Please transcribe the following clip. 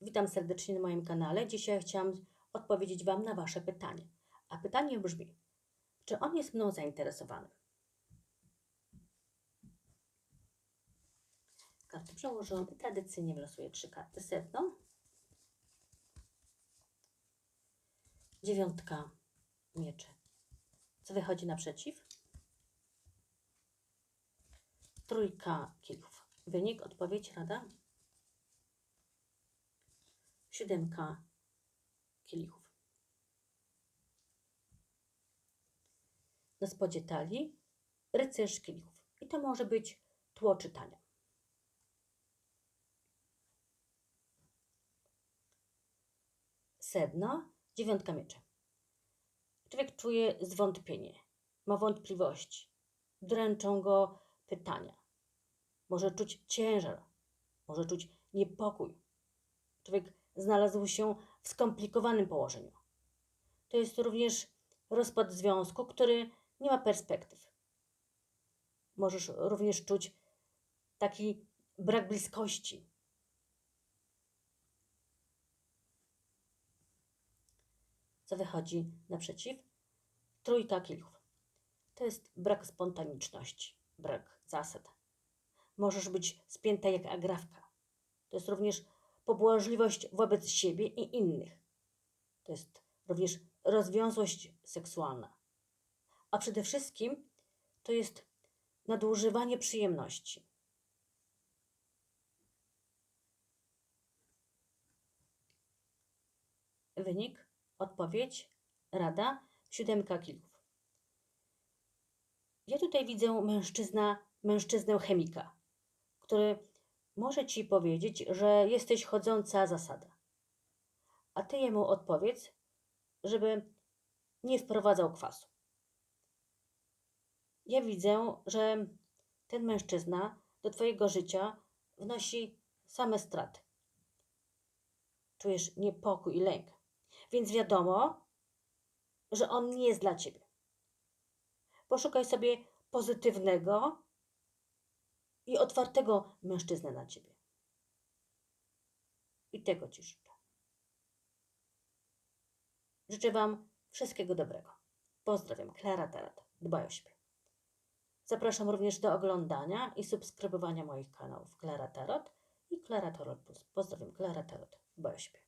Witam serdecznie na moim kanale. Dzisiaj chciałam odpowiedzieć Wam na Wasze pytanie. A pytanie brzmi: czy on jest mną zainteresowany? Karty przełożą i tradycyjnie wylosuję trzy karty sedno. Dziewiątka mieczy. Co wychodzi naprzeciw? Trójka kielichów. Wynik, odpowiedź, rada? Siódemka kielichów. Na spodzie talii rycerz kielichów. I to może być tło czytania. Sedno, dziewiątka mieczy. Człowiek czuje zwątpienie, ma wątpliwości, dręczą go pytania. Może czuć ciężar, może czuć niepokój. Człowiek znalazł się w skomplikowanym położeniu. To jest również rozpad związku, który nie ma perspektyw. Możesz również czuć taki brak bliskości. Co wychodzi naprzeciw? Trójka kielichów. To jest brak spontaniczności, brak zasad. Możesz być spięta jak agrawka. To jest również pobłażliwość wobec siebie i innych. To jest również rozwiązłość seksualna. A przede wszystkim to jest nadużywanie przyjemności. Wynik, odpowiedź, rada, siódemka kilków. Ja tutaj widzę mężczyzna, mężczyznę chemika, który może ci powiedzieć, że jesteś chodząca zasada. A ty jemu odpowiedz, żeby nie wprowadzał kwasu. Ja widzę, że ten mężczyzna do twojego życia wnosi same straty. Czujesz niepokój i lęk. Więc wiadomo, że on nie jest dla ciebie. Poszukaj sobie pozytywnego i otwartego mężczyznę na ciebie. I tego ci życzę. Życzę Wam wszystkiego dobrego. Pozdrawiam, Klara Tarot. Dbaj o siebie. Zapraszam również do oglądania i subskrybowania moich kanałów Klara Tarot i Klara Tarot Plus. Pozdrawiam, Klara Tarot. Dbaj o siebie.